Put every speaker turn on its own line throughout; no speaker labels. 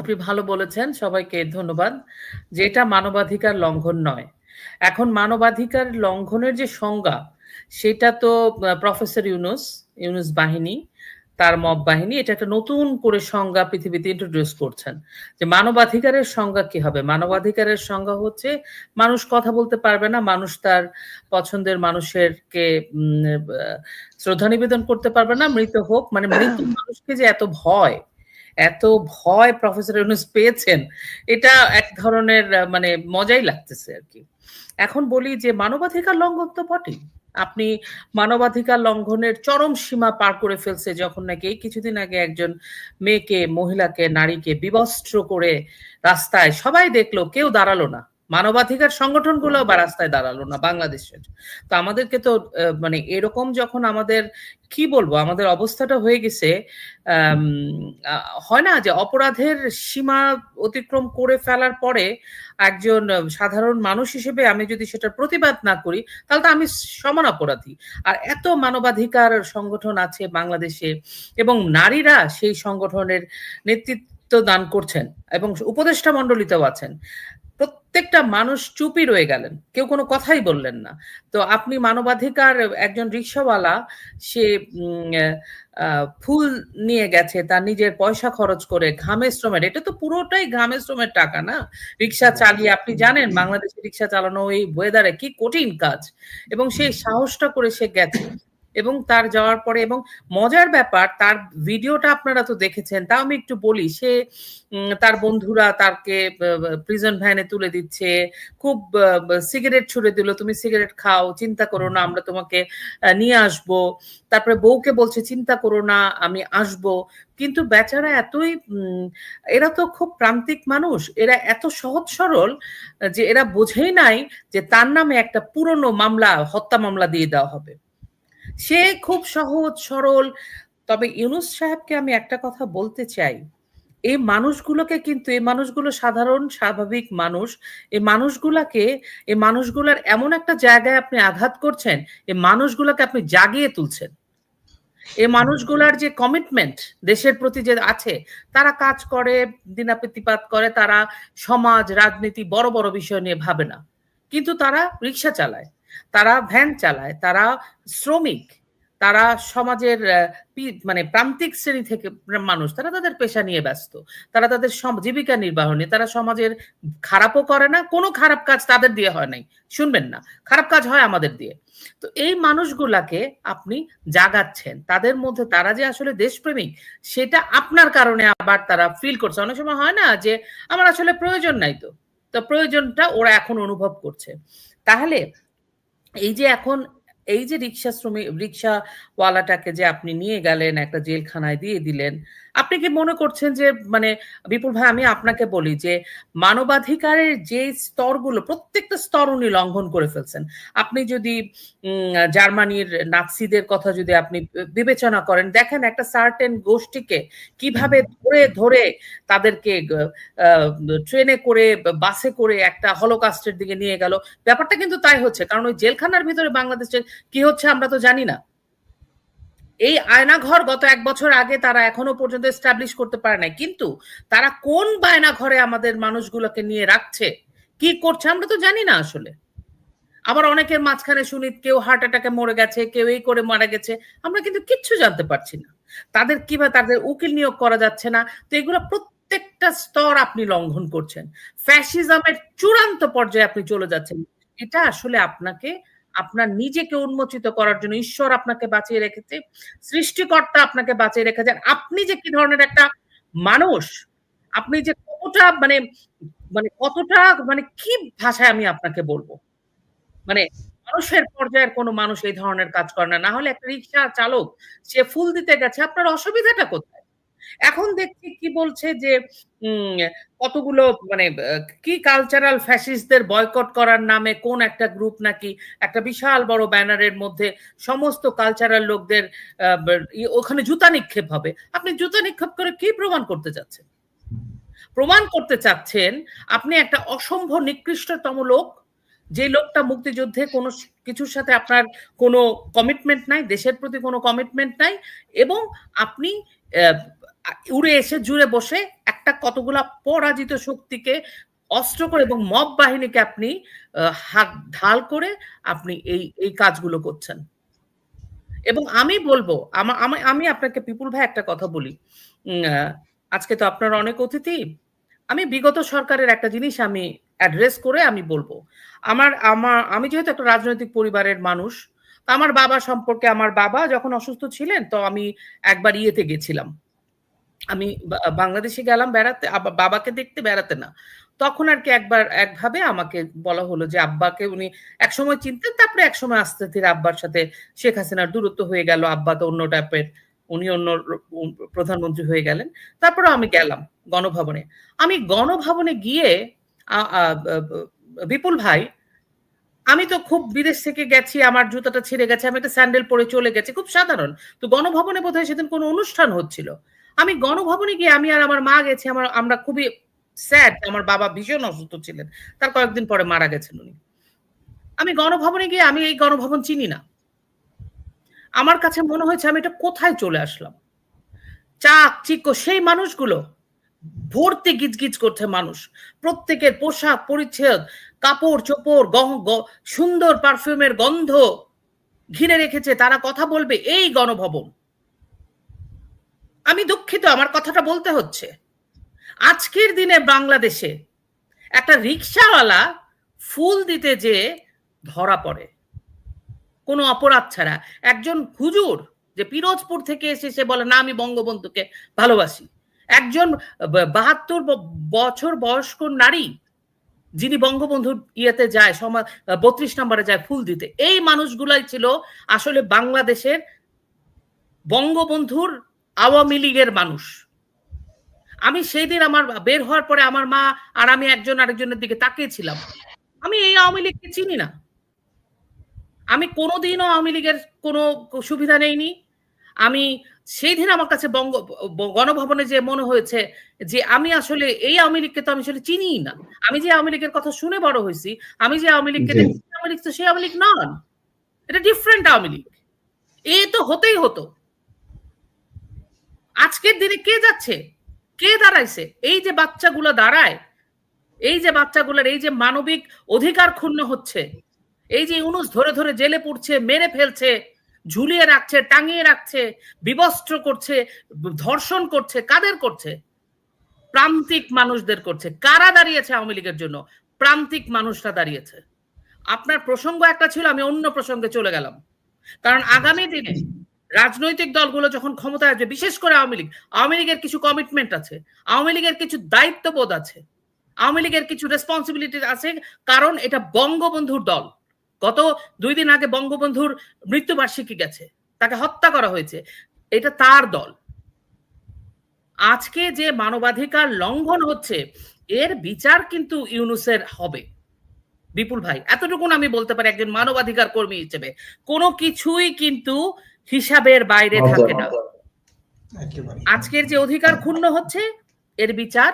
আপনি ভালো বলেছেন, সবাইকে ধন্যবাদ। যেটা মানবাধিকার লঙ্ঘন নয়। এখন মানবাধিকার লঙ্ঘনের যে সংজ্ঞা, সেটা তো প্রফেসর ইউনুস ইউনুস বাহিনী, তার মব বাহিনী, এটা একটা নতুন করে সংজ্ঞা পৃথিবীতে ইন্ট্রোডিউস করছেন। যে মানবাধিকারের সংজ্ঞা কি হবে? মানবাধিকারের সংজ্ঞা হচ্ছে, মানুষ কথা বলতে পারবে না, মানুষ তার পছন্দের মানুষেরকে শ্রদ্ধা নিবেদন করতে পারবে না, মৃত হোক মানে মৃত মানুষকে যে এত ভয় এত ভয় প্রফেসর ইউনুস পেয়েছেন, এটা এক ধরনের মানে মজাই লাগতেছে আর কি। এখন বলি যে মানবাধিকার লঙ্ঘন তো বটেই। আপনি মানবাধিকার লঙ্ঘনের চরম সীমা পার করে ফেলছে যখন নাকি এই কিছুদিন আগে একজন মেয়েকে, মহিলাকে, নারীকে বিবস্ত্র করে রাস্তায় সবাই দেখল, কেউ দাঁড়াল না। মানবাধিকার সংগঠনগুলো বা রাস্তায় দাঁড়াল না বাংলাদেশের। তো আমাদেরকে তো মানে এরকম যখন আমাদের কি বলব আমাদের অবস্থাটা হয়ে গেছে হয় না যে অপরাধের সীমা অতিক্রম করে ফেলার পরে একজন সাধারণ মানুষ হিসেবে আমি যদি সেটার প্রতিবাদ না করি তাহলে তো আমি সমান অপরাধী। আর এত মানবাধিকার সংগঠন আছে বাংলাদেশে এবং নারীরা সেই সংগঠনের নেতৃত্ব দান করছেন এবং উপদেষ্টা মন্ডলিতেও আছেন। প্রত্যেকটা মানুষ চুপই রয়ে গেলেন। কেউ কোনো কথাই বললেন না। তো আপনি মানবাধিকার একজন রিক্সাওয়ালা, সে ফুল নিয়ে গেছে, তার নিজের পয়সা খরচ করে ঘামে শ্রমের, এটা তো পুরোটাই ঘামে শ্রমের টাকা না? রিক্সা চালিয়ে, আপনি জানেন বাংলাদেশে রিক্সা চালানো এই ওয়েদারে কি কঠিন কাজ। এবং সেই সাহসটা করে সে গেছে। এবং তার যাওয়ার পরে এবং মজার ব্যাপার, তার ভিডিওটা আপনারা তো দেখেছেন, তাও আমি একটু বলি, সে তার বন্ধুরা তারকে প্রিজন ভ্যানে তুলে দিচ্ছে, খুব সিগারেট ছুড়ে দিল, তুমি সিগারেট খাও, চিন্তা করো না, আমরা তোমাকে নিয়ে আসব। তারপরে বউকে বলছে, চিন্তা করো না, আমি আসব। কিন্তু বেচারা এতই এরা তো খুব প্রান্তিক মানুষ, এরা এত সহজ সরল, যে এরা বোঝেই নাই যে তার নামে একটা পুরনো মামলা, হত্যা মামলা দিয়ে দেওয়া হবে। সে খুব সহজ, সরল। তবে ইউনুস সাহেবকে আমি একটা কথা বলতে চাই। এই মানুষগুলোকে কিন্তু, এই মানুষগুলো সাধারণ, স্বাভাবিক মানুষ, এই মানুষগুলাকে, এই মানুষগুলার এমন একটা জায়গায় আপনি আঘাত করছেন, এই মানুষগুলোকে আপনি জাগিয়ে তুলছেন। এই মানুষগুলার যে কমিটমেন্ট দেশের প্রতি যে আছে, তারা কাজ করে দিনাপিতিপাত করে, তারা সমাজ, রাজনীতি বড় বড় বিষয় নিয়ে ভাবে না। কিন্তু তারা রিক্সা চালায়। তারা ভ্যান চালায়, তারা শ্রমিক, তারা সমাজের মানে প্রান্তিক শ্রেণি থেকে মানুষ, তারা তাদের পেশা নিয়ে ব্যস্ত, তারা তাদের জীবিকা নির্বাহ নিয়ে, তারা সমাজের খারাপও করে না, কোনো খারাপ কাজ তাদের দিয়ে হয় নাই, শুনবেন না, খারাপ কাজ হয় আমাদের দিয়ে। তো এই মানুষগুলাকে আপনি জাগাচ্ছেন, তাদের মধ্যে তারা যে আসলে দেশপ্রেমিক, সেটা আপনার কারণে আবার তারা ফিল করছে। অনেক সময় হয় না যে, আমার আসলে প্রয়োজন নাই তো তো প্রয়োজনটা ওরা এখন অনুভব করছে। তাহলে এই যে এখন, এই যে রিক্সা শ্রমিক রিক্সাওয়ালাটাকে যে আপনি নিয়ে গেলেন, একটা জেলখানায় দিয়ে দিলেন আপনি কি মনে করছেন যে মানে বিপুল ভাই, আমি আপনাকে বলি যে, মানবাধিকারের যে স্তরগুলো, প্রত্যেকটা স্তর উনি লঙ্ঘন করে ফেলছেন। আপনি যদি জার্মানির নাৎসিদের কথা যদি আপনি বিবেচনা করেন, দেখেন একটা সার্টেন গোষ্ঠীকে কীভাবে ধরে ধরে তাদেরকে ট্রেনে করে, বাসে করে একটা হলোকাস্টের দিকে নিয়ে গেল। ব্যাপারটা কিন্তু তাই হচ্ছে। কারণ ওই জেলখানার ভিতরে বাংলাদেশের কি হচ্ছে আমরা তো জানি না। এই আয়নাঘর গত এক বছর আগে তারা এখনও পর্যন্ত এস্টাবলিশ করতে পারে নাই। কিন্তু তারা কোন বায়না ঘরে আমাদের মানুষগুলোকে নিয়ে রাখছে? কি করছে? আমরা তো জানি না আসলে। আবার অনেকের মাঝখানে শুনি কেউ হার্ট অ্যাটাকে মরে গেছে, কেউ এই করে মারা গেছে। আমরা কিন্তু কিচ্ছু জানতে পারছি না। তাদের কীভাবে তাদের উকিল নিয়োগ করা যাচ্ছে না। তো এগুলো প্রত্যেকটা স্তর আপনি লঙ্ঘন করছেন। ফ্যাসিজমের চূড়ান্ত পর্যায়ে আপনি চলে যাচ্ছেন। এটা আসলে আপনাকে আপনার নিজেকে উন্মোচিত করার জন্য ঈশ্বর আপনাকে বাঁচিয়ে রেখেছে, সৃষ্টিকর্তা আপনাকে বাঁচিয়ে রেখেছেন। আপনি যে কি ধরনের একটা মানুষ, আপনি যে কতটা মানে মানে কতটা মানে কি ভাষায় আমি আপনাকে বলব? মানে মানুষের পর্যায়ের কোনো মানুষ এই ধরনের কাজ করে না। না হলে একটা রিক্সা চালক, সে ফুল দিতে গেছে, আপনার অসুবিধাটা কোথায়? এখন দেখছি কি বলছে যে কতগুলো মানে কি কালচারাল ফ্যাসিস্টদের বয়কট করার নামে কোন একটা গ্রুপ নাকি একটা বিশাল বড় ব্যানারের মধ্যে সমস্ত কালচারাল লোকদের ওখানে জুতা নিক্ষেপ হবে। আপনি জুতা নিক্ষেপ করে কি প্রমাণ করতে চাচ্ছেন? প্রমাণ করতে চাচ্ছেন, আপনি একটা অসম্ভব নিকৃষ্টতম লোক, যে লোকটা মুক্তিযুদ্ধে কোনো কিছুর সাথে আপনার কোনো কমিটমেন্ট নাই, দেশের প্রতি কোনো কমিটমেন্ট নাই, এবং আপনি উড়ে এসে জুড়ে বসে একটা কতগুলা পরাজিত শক্তিকে অস্ত্র করে এবং মব বাহিনীকে আপনি হাত ঢাল করে আপনি এই এই কাজগুলো করছেন। এবং আমি বলব, আমি আপনাকে পিপুল ভাই একটা কথা বলি। আজকে তো আপনার অনেক অতিথি। আমি বিগত সরকারের একটা জিনিস আমি অ্যাড্রেস করে আমি বলব। আমার আমার, আমি যেহেতু একটা রাজনৈতিক পরিবারের মানুষ আমার বাবা সম্পর্কে আমার বাবা যখন অসুস্থ ছিলেন, তো আমি একবার ইয়েতে গেছিলাম। আমি বাংলাদেশে গেলাম বেড়াতে বাবাকে দেখতে বেড়াতে না। তখন আর কি একবার, একভাবে আমাকে বলা হলো যে, আব্বাকে উনি একসময় চিনতেন, তারপরে একসময় আস্তে ধীরে আব্বার সাথে শেখ হাসিনার দূরত্ব হয়ে গেল, আব্বা তো অন্য টাইপের উনি অন্য প্রধানমন্ত্রী হয়ে গেলেন। তারপরে আমি গেলাম গণভবনে। আমি গণভবনে গিয়ে বিপুল ভাই, আমি তো খুব বিদেশ থেকে গেছি, আমার জুতাটা ছিঁড়ে গেছে, আমি একটা স্যান্ডেল পরে চলে গেছি, খুব সাধারণ। তো গণভবনে বোধহয় সেদিন কোনো অনুষ্ঠান হচ্ছিল। আমি গণভবনে গিয়ে আমি আর আমার মা গেছি, আমার, আমরা খুবই স্যাড আমার বাবা ভীষণ অসুস্থ ছিলেন। তার কয়েকদিন পরে মারা গেছেন উনি। আমি গণভবনে গিয়ে আমি এই গণভবন চিনি না। আমার কাছে মনে হয়েছে আমি এটা কোথায় চলে আসলাম? চাক, চিক্ক, সেই মানুষগুলো ভর্তি গিজগিজ করছে মানুষ। প্রত্যেকের পোশাক পরিচ্ছদ, কাপড়, চোপড়, গহ সুন্দর পারফিউমের গন্ধ ঘিরে রেখেছে। তারা কথা বলবে, এই গণভবন আমি দুঃখিত, আমার কথাটা বলতে হচ্ছে। আজকের দিনে বাংলাদেশে একটা রিক্সাওয়ালা ফুল দিতে যে ধরা পড়ে। কোনো অপরাধ ছাড়া। একজন হুজুর যে পিরোজপুর থেকে এসে সে বলে, না, আমি বঙ্গবন্ধুকে ভালোবাসি। একজন বাহাত্তর বছর বয়স্ক নারী, যিনি বঙ্গবন্ধুর ইয়েতে যায় সমাজ বত্রিশ নম্বরে যায় ফুল দিতে। এই মানুষগুলাই ছিল আসলে বাংলাদেশের বঙ্গবন্ধুর আওয়ামী লীগের মানুষ। আমি সেই দিন আমার বের হওয়ার পরে আমার মা আর আমি একজন আরেকজনের দিকে তাকিয়েছিলাম। আমি এই আওয়ামী লীগকে চিনি না। আমি কোনোদিনও আওয়ামী লীগের কোনো সুবিধা নেইনি। আমি সেই দিন আমার কাছে বঙ্গ গণভবনে যে মনে হয়েছে যে আমি আসলে এই আওয়ামী লীগকে তো আমি আসলে চিনিই না। আমি যে আওয়ামী লীগের কথা শুনে বড় হয়েছি আমি যে আওয়ামী লীগকে দেখছি আওয়ামী লীগ তো সেই আওয়ামী লীগ নন। এটা ডিফারেন্ট আওয়ামী লীগ। এ তো হতেই হতো। আজকের দিনে কে যাচ্ছে? কে দাঁড়াইছে? এই যে বাচ্চাগুলো দাঁড়ায়, এই যে বাচ্চাগুলোর এই যে মানবিক অধিকার ক্ষুণ্ণ হচ্ছে, এই যে ইউনুস ধরে ধরে জেলে পড়ছে, মেরে ফেলছে, ঝুলিয়ে রাখছে, টাঙিয়ে রাখছে, বিবস্ত্র করছে, ধর্ষণ করছে, কাদের করছে? প্রান্তিক মানুষদের করছে। কারা দাঁড়িয়েছে আওয়ামী লীগের জন্য? প্রান্তিক মানুষরা দাঁড়িয়েছে। আপনার প্রসঙ্গ একটা ছিল, আমি অন্য প্রসঙ্গে চলে গেলাম। কারণ আগামী দিনে রাজনৈতিক দলগুলো যখন ক্ষমতায় আসবে, বিশেষ করে আওয়ামী লীগ, আওয়ামী লীগের কিছু কমিটমেন্ট আছে, আওয়ামী লীগের কিছু দায়িত্ববোধ আছে, আওয়ামী লীগের কিছু রেসপন্সিবিলিটি আছে, কারণ এটা বঙ্গবন্ধুর দল। গত দুই দিন আগে বঙ্গবন্ধুর মৃত্যুবার্ষিকী গেছে, তাকে হত্যা করা হয়েছে, এটা তার দল। আজকে যে মানবাধিকার লঙ্ঘন হচ্ছে, এর বিচার কিন্তু ইউনুসের হবে। বিপুল ভাই এতটুকুন আমি বলতে পারি একজন মানবাধিকার কর্মী হিসেবে। কোনো কিছুই কিন্তু হিসাবের বাইরে থাকে না। আজকের যে অধিকার ক্ষুণ্ণ হচ্ছে এর বিচার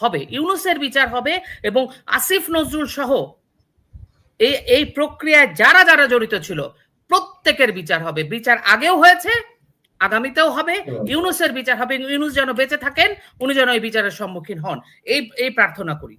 হবে ইউনুসের বিচার হবে এবং আসিফ নজরুল সহ এই এই প্রক্রিয়ায় যারা যারা জড়িত ছিল প্রত্যেকের বিচার হবে। বিচার আগেও হয়েছে আগামীতেও হবে ইউনুসের বিচার হবে ইউনুস যেন বেঁচে থাকেন উনি যেন এই বিচারের সম্মুখীন হন। এই এই প্রার্থনা করি।